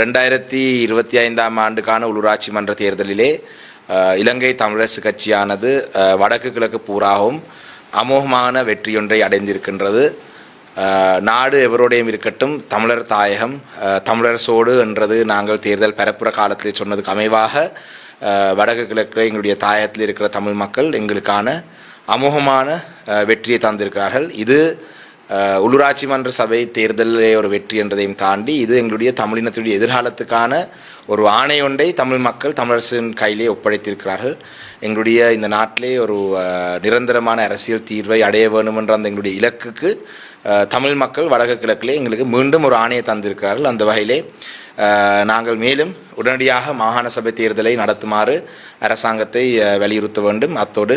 ரெண்டாயிரத்தி இருபத்தி ஐந்தாம் ஆண்டுக்கான உள்ளூராட்சி மன்ற தேர்தலிலே இலங்கை தமிழரசு கட்சியானது வடக்கு கிழக்கு பூராவும் அமோகமான வெற்றியொன்றை அடைந்திருக்கின்றது. நாடு எவரோடையும் இருக்கட்டும் தமிழர் தாயகம் தமிழரசோடு என்றது நாங்கள் தேர்தல் பரப்புற காலத்தில் சொன்னதுக்கு அமைவாக வடக்கு கிழக்கு எங்களுடைய தாயகத்தில் இருக்கிற தமிழ் மக்கள் எங்களுக்கான அமோகமான வெற்றியை தந்திருக்கிறார்கள். இது உள்ளூராட்சி மன்ற சபை தேர்தலிலே ஒரு வெற்றி என்றதையும் தாண்டி இது எங்களுடைய தமிழினத்துடைய எதிர்காலத்துக்கான ஒரு ஆணை ஒன்றை தமிழ் மக்கள் தமிழரசின் கையிலே ஒப்படைத்திருக்கிறார்கள். எங்களுடைய இந்த நாட்டிலே ஒரு நிரந்தரமான அரசியல் தீர்வை அடைய வேண்டும் என்ற அந்த எங்களுடைய இலக்குக்கு தமிழ் மக்கள் வடக்கு கிழக்கிலே எங்களுக்கு மீண்டும் ஒரு ஆணையை தந்திருக்கிறார்கள். அந்த வகையிலே நாங்கள் மேலும் உடனடியாக மாகாண சபை தேர்தலை நடத்துமாறு அரசாங்கத்தை வலியுறுத்த வேண்டும். அத்தோடு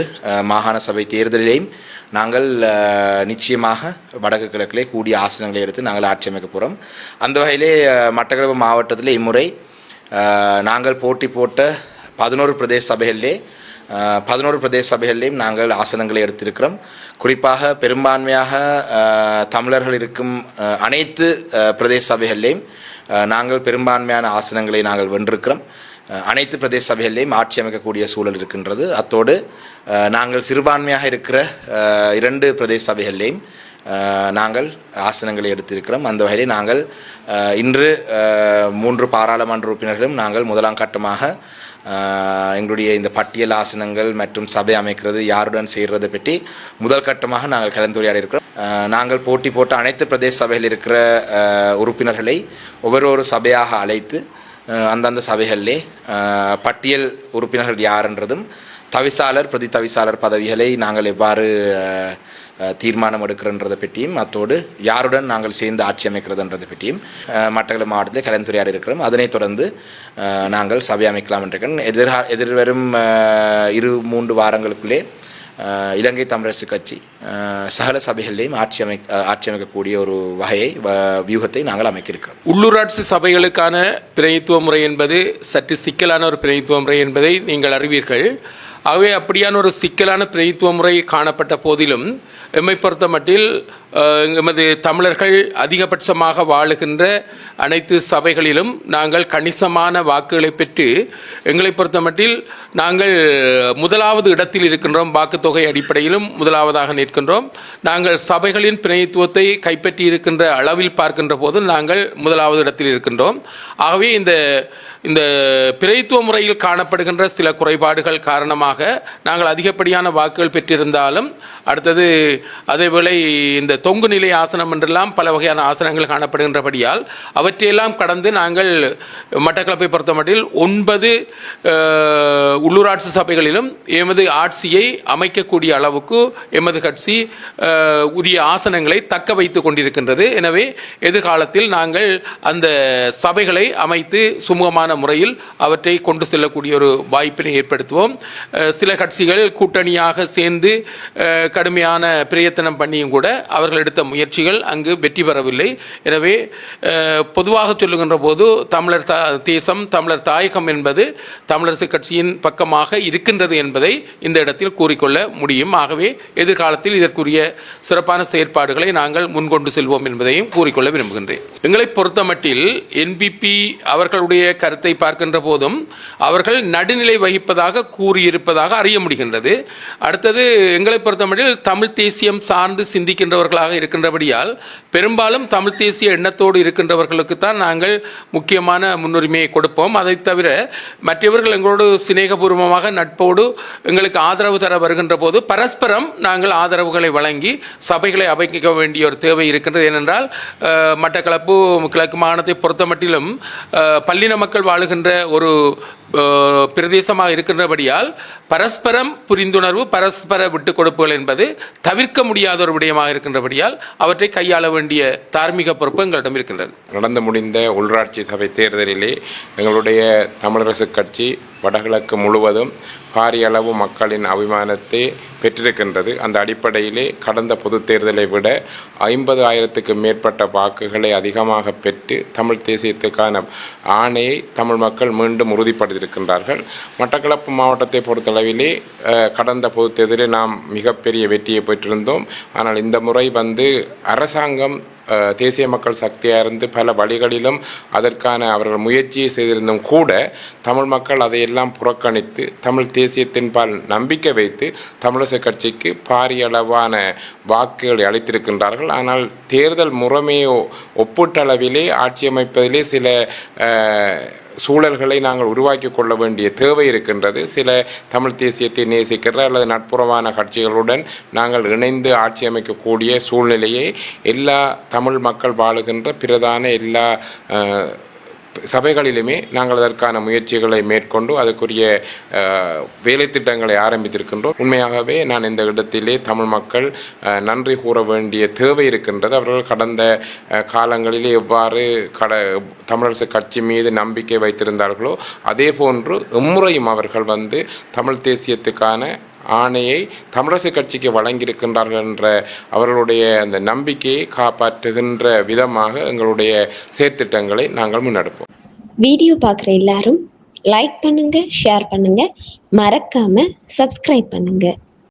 மாகாண சபை தேர்தலிலேயும் நாங்கள் நிச்சயமாக வடக்கு கிழக்கிலே கூடிய ஆசனங்களை எடுத்து நாங்கள் ஆட்சி அமைக்க போகிறோம் அந்த வகையிலே மட்டக்களப்பு மாவட்டத்தில் இம்முறை நாங்கள் போட்டி போட்ட பதினோரு பிரதேச சபைகளிலே பதினோரு பிரதேச சபைகளிலேயும் நாங்கள் ஆசனங்களை எடுத்திருக்கிறோம். குறிப்பாக பெரும்பான்மையாக தமிழர்கள் இருக்கும் அனைத்து பிரதேச சபைகளிலேயும் நாங்கள் பெரும்பான்மையான ஆசனங்களை நாங்கள் வென்றிருக்கிறோம். அனைத்து பிரதேச சபைகளிலையும் ஆட்சி அமைக்கக்கூடிய சூழல் இருக்கின்றது. அத்தோடு நாங்கள் சிறுபான்மையாக இருக்கிற இரண்டு பிரதேச சபைகளிலேயும் நாங்கள் ஆசனங்களை எடுத்திருக்கிறோம். அந்த வகையில் நாங்கள் இன்று மூன்று பாராளுமன்ற உறுப்பினர்களும் நாங்கள் முதலாம் கட்டமாக எங்களுடைய இந்த பட்டியல் ஆசனங்கள் மற்றும் சபை அமைக்கிறது யாருடன் செய்கிறதை பற்றி முதல் கட்டமாக நாங்கள் கலந்துரையாடி இருக்கிறோம். நாங்கள் போட்டி போட்ட அனைத்து பிரதேச சபையில் இருக்கிற உறுப்பினர்களை ஒவ்வொரு ஒரு சபையாக அழைத்து அந்தந்த சபைகளிலே பட்டியல் உறுப்பினர்கள் யாருன்றதும் தவிசாளர் பிரதி தவிசாளர் பதவிகளை நாங்கள் எவ்வாறு தீர்மானம் எடுக்கிறன்றதை பற்றியும் அத்தோடு யாருடன் நாங்கள் சேர்ந்து ஆட்சி அமைக்கிறதுன்றதை பற்றியும் அஹ், மட்டக்களப்பு மாவட்டத்தில் கலந்துரையாடி இருக்கிறோம். அதனைத் தொடர்ந்து நாங்கள் சபை அமைக்கலாம் என்றிருக்கேன் எதிர்கா எதிர்வரும் இரு மூன்று வாரங்களுக்குள்ளே இலங்கை தமிழரசு கட்சி சகல சபைகளிலேயும் ஆட்சி அமை ஆட்சி அமைக்கக்கூடிய ஒரு வகையை வியூகத்தை நாங்கள் அமைக்கிருக்கிறோம். உள்ளூராட்சி சபைகளுக்கான பிரதித்துவ முறை என்பது சற்று சிக்கலான ஒரு பிரதித்துவ முறை என்பதை நீங்கள் அறிவீர்கள். ஆகவே அப்படியான ஒரு சிக்கலான பிரதித்துவ முறை காணப்பட்ட போதிலும் எம்மை பொறுத்த மட்டில் எமது தமிழர்கள் அதிகபட்சமாக வாழுகின்ற அனைத்து சபைகளிலும் நாங்கள் கணிசமான வாக்குகளை பெற்று எங்களை பொறுத்தமட்டில் நாங்கள் முதலாவது இடத்தில் இருக்கின்றோம். வாக்குத்தொகை அடிப்படையிலும் முதலாவதாக நிற்கின்றோம். நாங்கள் சபைகளின் பிரதித்துவத்தை கைப்பற்றி இருக்கின்ற அளவில் பார்க்கின்ற போது நாங்கள் முதலாவது இடத்தில் இருக்கின்றோம். ஆகவே இந்த இந்த பிரைத்துவ முறையில் காணப்படுகின்ற சில குறைபாடுகள் காரணமாக நாங்கள் அதிகப்படியான வாக்குகள் பெற்றிருந்தாலும் அடுத்தது அதேவேளை இந்த தொங்கு நிலை ஆசனம் என்றெல்லாம் பல வகையான ஆசனங்கள் காணப்படுகின்றபடியால் அவற்றையெல்லாம் கடந்து நாங்கள் மட்டக்களப்பை பொறுத்தமட்டில் ஒன்பது உள்ளூராட்சி சபைகளிலும் எமது ஆட்சியை அமைக்கக்கூடிய அளவுக்கு எமது கட்சி உரிய ஆசனங்களை தக்க வைத்துக் கொண்டிருக்கின்றது. எனவே எதிர்காலத்தில் நாங்கள் அந்த சபைகளை அமைத்து சுமூகமான முறையில் அவற்றை கொண்டு செல்லக்கூடிய ஒரு வாய்ப்பினை ஏற்படுத்துவோம். சில கட்சிகள் கூட்டணியாக சேர்ந்து கடுமையான பிரயத்தனம் பண்ணியும் கூட அவர்கள் எடுத்த முயற்சிகள் அங்கு வெற்றி பெறவில்லை. எனவே பொதுவாக சொல்லுகின்ற போது தமிழர் தேசம் தமிழர் தாயகம் என்பது தமிழரசு கட்சியின் பக்கமாக இருக்கின்றது என்பதை இந்த இடத்தில் கூறிக்கொள்ள முடியும். ஆகவே எதிர்காலத்தில் இதற்குரிய சிறப்பான செயற்பாடுகளை நாங்கள் முன்கொண்டு செல்வோம் என்பதையும் கூறிக்கொள்ள விரும்புகின்றேன். எங்களை பொறுத்தமட்டில் என்பிபி அவர்களுடைய கருத்தை பார்க்கின்ற போதும் அவர்கள் நடுநிலை வகிப்பதாக கூறியிருப்பதாக அறிய முடிகின்றது. அடுத்தது எங்களை பொறுத்தமட்டில் தமிழ் தேசியம் சார்ந்து சிந்திக்கின்றவர்களாக இருக்கின்றபடியால் பெரும்பாலும் தமிழ் தேசிய எண்ணத்தோடு இருக்கின்றவர்களுக்கு தான் நாங்கள் முக்கியமான முன்னுரிமையை கொடுப்போம். அதை தவிர மற்றவர்கள் எங்களோடு சிநேகபூர்வமாக நட்போடு எங்களுக்கு ஆதரவு தர வருகின்ற போது பரஸ்பரம் நாங்கள் ஆதரவுகளை வழங்கி சபைகளை அமைக்க வேண்டிய ஒரு தேவை இருக்கின்றது. ஏனென்றால் மட்டக்களப்பு கிழக்கு மாகாணத்தை பொறுத்தமட்டிலும் அஹ், பல்லின மக்கள் வாழுகின்ற ஒரு பிரதேசமாக இருக்கின்றபடியால் பரஸ்பரம் புரிந்துணர்வு பரஸ்பர விட்டுக் கொடுப்புகள் என்பது தவிர்க்க முடியாத ஒரு விடயமாக இருக்கின்றபடி இருக்கின்றபடியால் அவற்றை கையாள வேண்டிய தார்மீக பொறுப்பு எங்களிடம் இருக்கின்றது. நடந்து முடிந்த உள்ளாட்சி சபை தேர்தலிலே எங்களுடைய தமிழரசு கட்சி வடகிழக்கு முழுவதும் பாரிய அளவு மக்களின் அபிமானத்தை பெற்றிருக்கின்றது. அந்த அடிப்படையிலே கடந்த பொது தேர்தலை விட ஐம்பது ஆயிரத்துக்கு மேற்பட்ட வாக்குகளை அதிகமாக பெற்று தமிழ் தேசியத்துக்கான ஆணையை தமிழ் மக்கள் மீண்டும் உறுதிப்படுத்தியிருக்கின்றார்கள். மட்டக்களப்பு மாவட்டத்தை பொறுத்தளவிலே கடந்த பொது தேர்தலில் நாம் மிகப்பெரிய வெற்றியை பெற்றிருந்தோம். ஆனால் இந்த முறை வந்து அரசாங்கம் தேசிய மக்கள் சக்தியாக இருந்து பல வழிகளிலும் அதற்கான அவர்கள் முயற்சியை செய்திருந்தும் கூட தமிழ் மக்கள் அதையெல்லாம் புறக்கணித்து தமிழ் தேசியத்தின்பால் நம்பிக்கை வைத்து தமிழிசை கட்சிக்கு பாரிய அளவான வாக்குகளை அளித்திருக்கின்றார்கள். ஆனால் தேர்தல் முறைமையோ ஒப்பீட்டளவிலே ஆட்சி அமைப்பதிலே சில சூழல்களை நாங்கள் உருவாக்கி கொள்ள வேண்டிய தேவை இருக்கின்றது. சில தமிழ் தேசியத்தை நேசிக்கிற அல்லது நட்புறவான கட்சிகளுடன் நாங்கள் இணைந்து ஆட்சி அமைக்கக்கூடிய சூழ்நிலையை எல்லா தமிழ் மக்கள் வாழுகின்ற பிரதான எல்லா சபைகளிலுமே நாங்கள் அதற்கான முயற்சிகளை மேற்கொண்டு அதற்குரிய வேலை திட்டங்களை ஆரம்பித்திருக்கின்றோம். உண்மையாகவே நான் இந்த இடத்திலே தமிழ் மக்கள் நன்றி கூற வேண்டிய தேவை இருக்கின்றது. அவர்கள் கடந்த காலங்களிலே எவ்வாறு கட தமிழரசு கட்சி மீது நம்பிக்கை வைத்திருந்தார்களோ அதே போன்று எம்முறையும் அவர்கள் வந்து தமிழ் தேசியத்துக்கான ஆணையை தமிழரசு கட்சிக்கு வழங்கியிருக்கின்றார்கள் என்ற அவர்களுடைய அந்த நம்பிக்கையை காப்பாற்றுகின்ற விதமாக எங்களுடைய செயற்திட்டங்களை நாங்கள் முன்னெடுப்போம். வீடியோ பார்க்குற எல்லாரும் லைக் பண்ணுங்க ஷேர் பண்ணுங்க. மறக்காம சப்ஸ்கிரைப் பண்ணுங்க.